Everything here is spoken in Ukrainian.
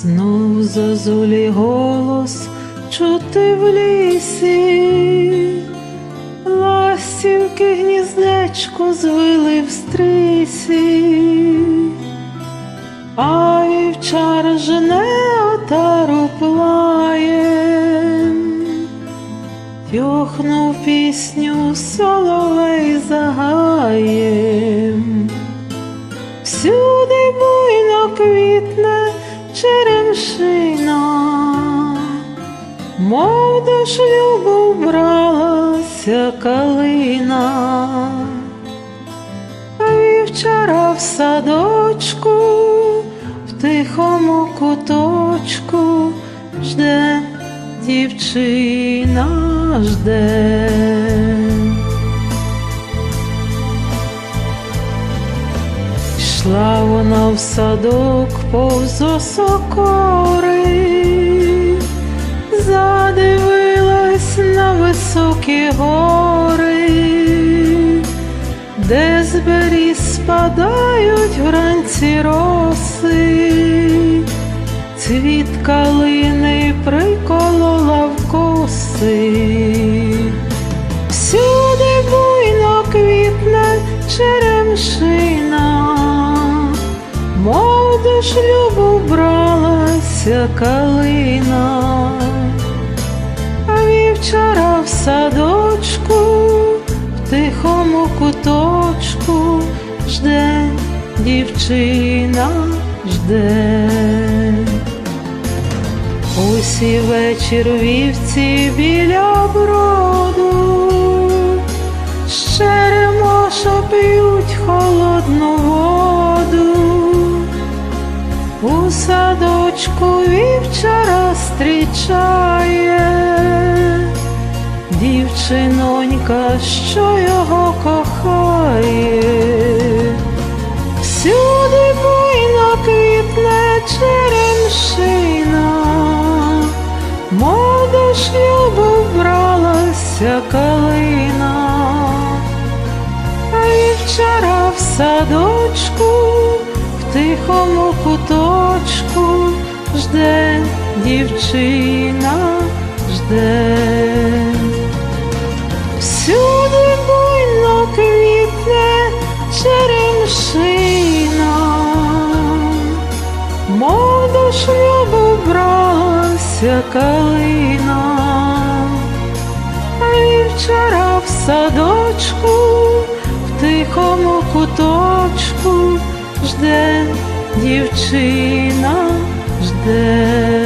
Знов зозулі голос чути в лісі, ластівки гніздечко звили в стрісі, а вівчар жене отару плаєм, Тьохнув пісню соловей загаєм. Всюди буйно квітне черемшина, мов до шлюбу бралася калина, а вівчара в садочку, в тихому куточку жде дівчина жде. Йшла вона в садок повз осокори, задивилась на високі гори, де з беріз спадають вранці роси, цвіт калини приколола в коси. Всюди буйно квітне шлюбу бралася калина, а вівчара в садочку, в тихому куточку жде дівчина жде. Усі вечір вівці біля броду, у садочку вівчара стрічає, дівчинонька, що його кохає. Всюди буйно квітне черемшина, мов до шлюбу бралася калина, а вівчара в садочку, в тихому дівчина жде. Всюди буйно квітне черемшина, мов до шлюбу бралася калина, а вівчара в садочку, в тихому куточку жде дівчина жде.